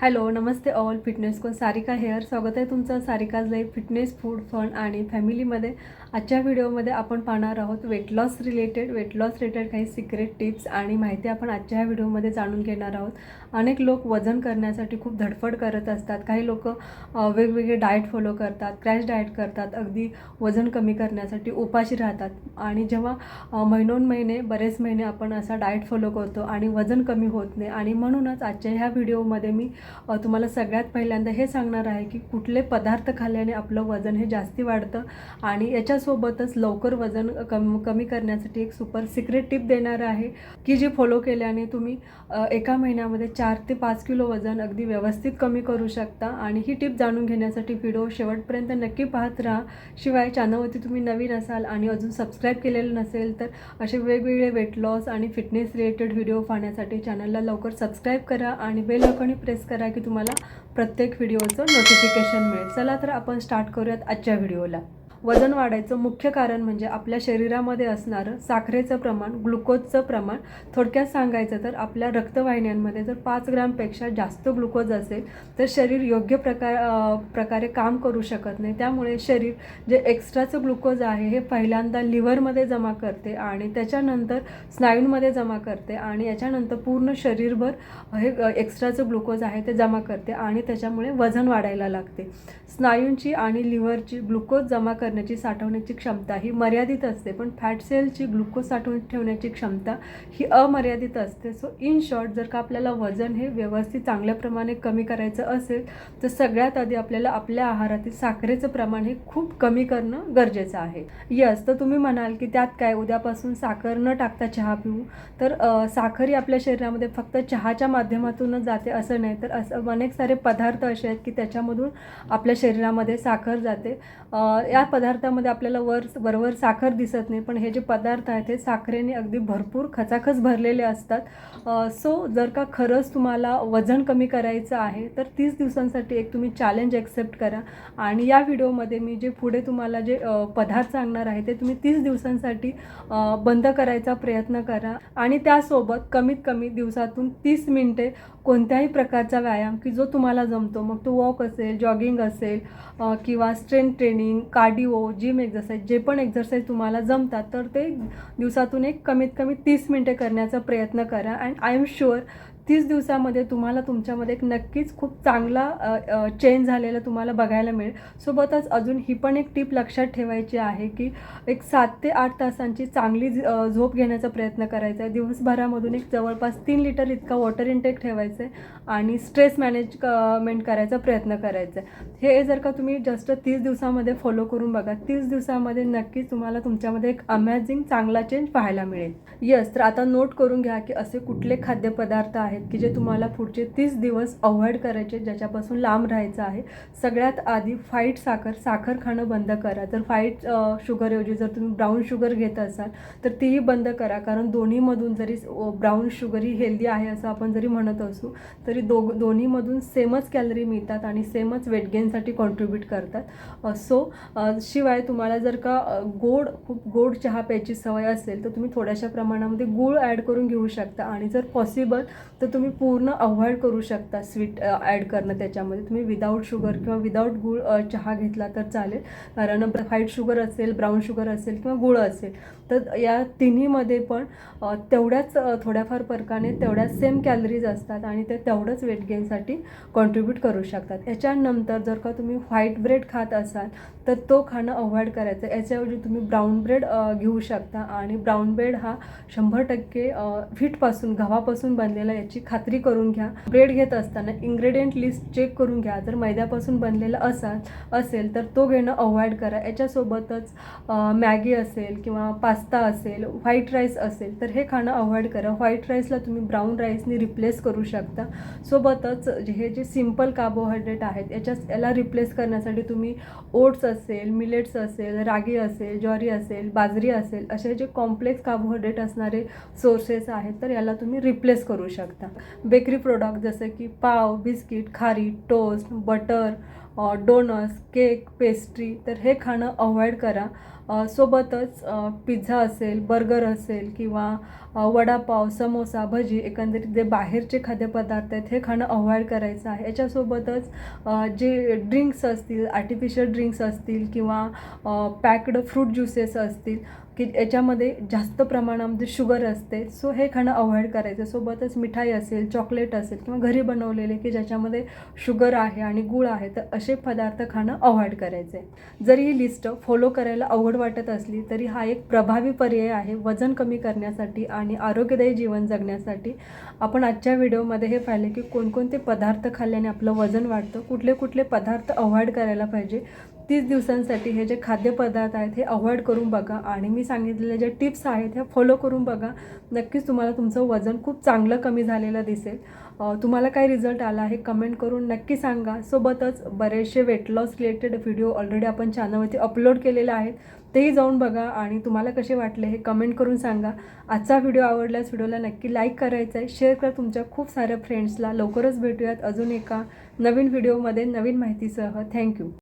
Hello नमस्ते all. Fitness कोण? Sarika here. स्वागत आहे तुमचं Sarika's life fitness food fun आणि फॅमिलीमध्ये. आजच्या व्हिडिओमध्ये आपण पाहणार आहोत weight loss related weight loss related काही सिक्रेट टिप्स आणि माहिती आपण आजच्या ह्या व्हिडिओमध्ये जाणून घेणार आहोत. अनेक लोक वजन करण्यासाठी खूप धडपड करत असतात. काही लोक वेगवेगळे डाएट फॉलो करतात क्रॅश डाएट करतात अगदी वजन कमी करण्यासाठी उपाशी राहतात. आणि जेव्हा महिनोन महिने बरेच महिने आपण असा डाएट फॉलो करतो आणि वजन कमी होत नाही. आणि म्हणूनच आजच्या ह्या व्हिडिओमध्ये मी तुम्हाला सगळ्यात पहिल्यांदा हे सांगणार आहे की कुठले पदार्थ खाल्ल्याने आपलं वजन हे जास्ती वाढतं आणि याच्यासोबतच लवकर वजन कम कमी करण्यासाठी एक सुपर सिक्रेट टिप देणार आहे की जी फॉलो केल्याने तुम्ही एका महिन्यामध्ये चार ते पाच किलो वजन अगदी व्यवस्थित कमी करू शकता आणि ही टिप जाणून घेण्यासाठी व्हिडिओ शेवटपर्यंत नक्की पाहत राहा. शिवाय चॅनलवरती तुम्ही नवीन असाल आणि अजून सबस्क्राईब केलेलं नसेल तर असे वेगवेगळे वेट लॉस आणि फिटनेस रिलेटेड व्हिडिओ पाहण्यासाठी चॅनलला लवकर सबस्क्राईब करा आणि बेल आयकॉनही प्रेस करा. की तुम्हाला प्रत्येक व्हिडिओचं नोटिफिकेशन मिळेल. चला तर आपण स्टार्ट करूयात आजच्या व्हिडिओला वजन वाढायचं मुख्य कारण म्हणजे आपल्या शरीरामध्ये असणारं साखरेचं प्रमाण ग्लुकोजचं प्रमाण. थोडक्यात सांगायचं तर आपल्या रक्तवाहिन्यांमध्ये जर पाच ग्रामपेक्षा जास्त ग्लुकोज असेल तर शरीर योग्य प्रकार प्रकारे काम करू शकत नाही. त्यामुळे शरीर जे एक्स्ट्राचं ग्लुकोज आहे हे पहिल्यांदा लिव्हरमध्ये जमा करते आणि त्याच्यानंतर स्नायूंमध्ये जमा करते आणि याच्यानंतर पूर्ण शरीरभर हे एक्स्ट्राचं ग्लुकोज आहे ते जमा करते आणि त्याच्यामुळे वजन वाढायला लागते. स्नायूंची आणि लिव्हरची ग्लुकोज जमा करण्याची साठवण्याची क्षमता ही मर्यादित असते. पण फॅट सेलची ग्लुकोज साठवून ठेवण्याची क्षमता ही अमर्यादित असते. सो इन शॉर्ट जर का आपल्याला वजन हे व्यवस्थित चांगल्या प्रमाणे कमी करायचं असेल तर सगळ्यात आधी आपल्याला आपल्या आहारातील साखरेचं प्रमाण हे खूप कमी करणं गरजेचं आहे. यस तर तुम्ही म्हणाल की त्यात काय? उद्यापासून साखर न टाकता चहा पिऊ. तर साखर ही आपल्या शरीरामध्ये फक्त चहाच्या माध्यमातूनच जाते असं नाही तर असं अनेक सारे पदार्थ असे आहेत की त्याच्यामधून आपल्या शरीरामध्ये साखर जाते. या पदार्थामध्ये आपल्याला वर वरवर साखर दिसत नाही पण हे जे पदार्थ आहेत हे साखरेने अगदी भरपूर खचाखच भरलेले असतात. सो जर का खरंच तुम्हाला वजन कमी करायचं आहे तर तीस दिवसांसाठी एक तुम्ही चॅलेंज ॲक्सेप्ट करा. आणि या व्हिडिओमध्ये मी जे पुढे तुम्हाला जे पदार्थ सांगणार आहे ते तुम्ही तीस दिवसांसाठी बंद करायचा प्रयत्न करा. आणि त्यासोबत कमीत कमी दिवसातून तीस मिनटे कोणत्याही प्रकारचा व्यायाम की जो तुम्हाला जमतो. मग तो वॉक असेल जॉगिंग असेल किंवा स्ट्रेंथ ट्रेनिंग कार्डिओ हो, जिम एक्झरसाईज जे पण एक्झरसाईज तुम्हाला जमतात तर ते दिवसातून एक कमीत कमी तीस मिनटे करण्याचा प्रयत्न करा. अँड आय एम शुअर तीस दिवसामध्ये तुम्हाला तुमच्यामध्ये एक नक्कीच खूप चांगला चेंज झालेला तुम्हाला बघायला मिळेल. सोबतच अजून ही पण एक टीप लक्षात ठेवायची आहे की एक सात ते आठ तासांची चांगली झ- झोप घेण्याचा प्रयत्न करायचा आहे. दिवसभरामधून एक जवळपास तीन लिटर इतका वॉटर इनटेक ठेवायचं आहे आणि स्ट्रेस मॅनेजमेंट करायचा प्रयत्न करायचा आहे. हे जर का तुम्ही जस्ट तीस दिवसामध्ये फॉलो करून बघा तीस दिवसामध्ये नक्कीच तुम्हाला तुमच्यामध्ये एक अमेझिंग चांगला चेंज पाहायला मिळेल. यस तर आता नोट करून घ्या की असे कुठले खाद्यपदार्थ आहेत की जे तुम्हाला पुढचे तीस दिवस अवॉइड करायचे ज्याच्यापासून लांब राहायचं आहे. सगळ्यात आधी फाईट साखर साखर खाणं बंद करा. जर फाईट शुगरऐवजी जर तुम्ही ब्राऊन शुगर घेत असाल तर तीही बंद करा. कारण दोन्हीमधून जरी ब्राऊन शुगर ही हेल्दी आहे असं आपण जरी म्हणत असू तरी दो दोन्हीमधून सेमच कॅलरी मिळतात आणि सेमच वेट गेनसाठी कॉन्ट्रीब्यूट करतात. सो शिवाय तुम्हाला जर का गोड खूप गोड चहा प्यायची सवय असेल तर तुम्ही थोड्याशा प्रमाणामध्ये गूळ ॲड करून घेऊ शकता. आणि जर पॉसिबल तर तुम्ही पूर्ण अवॉइड करू शकता स्वीट ॲड करणं त्याच्यामध्ये. तुम्ही विदाऊट शुगर किंवा विदाऊट गूळ चहा घेतला तर चालेल. कारण व्हाईट शुगर असेल ब्राऊन शुगर असेल किंवा गुळ असेल तर या तिन्हीमध्ये पण तेवढ्याच थोड्याफार फरकाने तेवढ्याच सेम कॅलरीज असतात आणि ते तेवढंच वेट गेनसाठी कॉन्ट्रीब्यूट करू शकतात. याच्यानंतर जर का तुम्ही व्हाईट ब्रेड खात असाल तर तो खाणं अवॉइड करायचं. याच्याऐवजी तुम्ही ब्राऊन ब्रेड घेऊ शकता. आणि ब्राऊन ब्रेड हा शंभर टक्के व्हीटपासून गव्हापासून बनलेला याची खात्री करून घ्या. ब्रेड घेत असताना इन्ग्रेडियंट लिस्ट चेक करून घ्या. जर मैद्यापासून बनलेला असाल असेल तर तो घेणं अवॉइड करा. याच्यासोबतच मॅगी असेल किंवा पास्ता असेल व्हाईट राईस असेल तर हे खाणं अवॉइड करा. व्हाईट राईसला तुम्ही ब्राऊन राईसनी रिप्लेस करू शकता. सोबतच जे हे जे सिंपल कार्बोहायड्रेट आहेत याच्या याला रिप्लेस करण्यासाठी तुम्ही ओट्स असेल मिलेट्स असेल रागी असेल ज्वारी असेल बाजरी असेल असे जे कॉम्प्लेक्स कार्बोहायड्रेट असणारे सोर्सेस आहेत तर याला तुम्ही रिप्लेस करू शकता. शकता बेकरी प्रोडक्ट जसं की पाव बिस्किट खारी toast butter donuts cake pastry तर हे खाणं अवॉइड करा. सोबतच पिझ्झा असेल बर्गर असेल किंवा वडापाव समोसा भजी एकंदरीत जे बाहेरचे खाद्यपदार्थ आहेत हे खाणं अवॉइड करायचं आहे. याच्यासोबतच जे ड्रिंक्स असतील आर्टिफिशियल ड्रिंक्स असतील किंवा पॅक्ड फ्रूट ज्युसेस असतील की याच्यामध्ये जास्त प्रमाणामध्ये शुगर असते सो हे खाणं अवॉइड करायचं. सोबतच मिठाई असेल चॉकलेट असेल किंवा घरी बनवलेले की ज्याच्यामध्ये शुगर आहे आणि गुळ आहे तर असे पदार्थ खाणं अवॉइड करायचे. जरी ही लिस्ट फॉलो करायला अवघड वाटत असली तरी हा एक प्रभावी पर्याय आहे वजन कमी करण्यासाठी आणि आरोग्यदायी जीवन जगण्यासाठी. आपण आजच्या व्हिडिओमध्ये हे पाहिले की कोणकोणते पदार्थ खाल्ल्याने आपलं वजन वाढतं कुठले कुठले पदार्थ अवॉइड करायला पाहिजे तीस दिवसांसाठी हे जे खाद्यपदार्थ आहेत हे अवॉइड करून बघा. आणि मी सांगितलेल्या ज्या टिप्स आहेत ह्या फॉलो करून बघा. नक्कीच तुम्हाला तुमचं वजन खूप चांगलं कमी झालेलं दिसेल. तुम्हाला काय रिझल्ट आला हे कमेंट करून नक्की सांगा. सोबतच बरेचसे weight loss related video already आपण चॅनलवरती अपलोड केलेले आहेत. तेही जाऊन बघा आणि तुम्हाला कसे वाटले हे कमेंट करून सांगा. आजचा व्हिडिओ आवडल्यास व्हिडिओला नक्की लाईक करायचा आहे. शेअर करा तुमच्या खूप साऱ्या फ्रेंड्सला लवकरच भेटूयात अजून एका नवीन व्हिडिओमध्ये नवीन माहितीसह. थँक्यू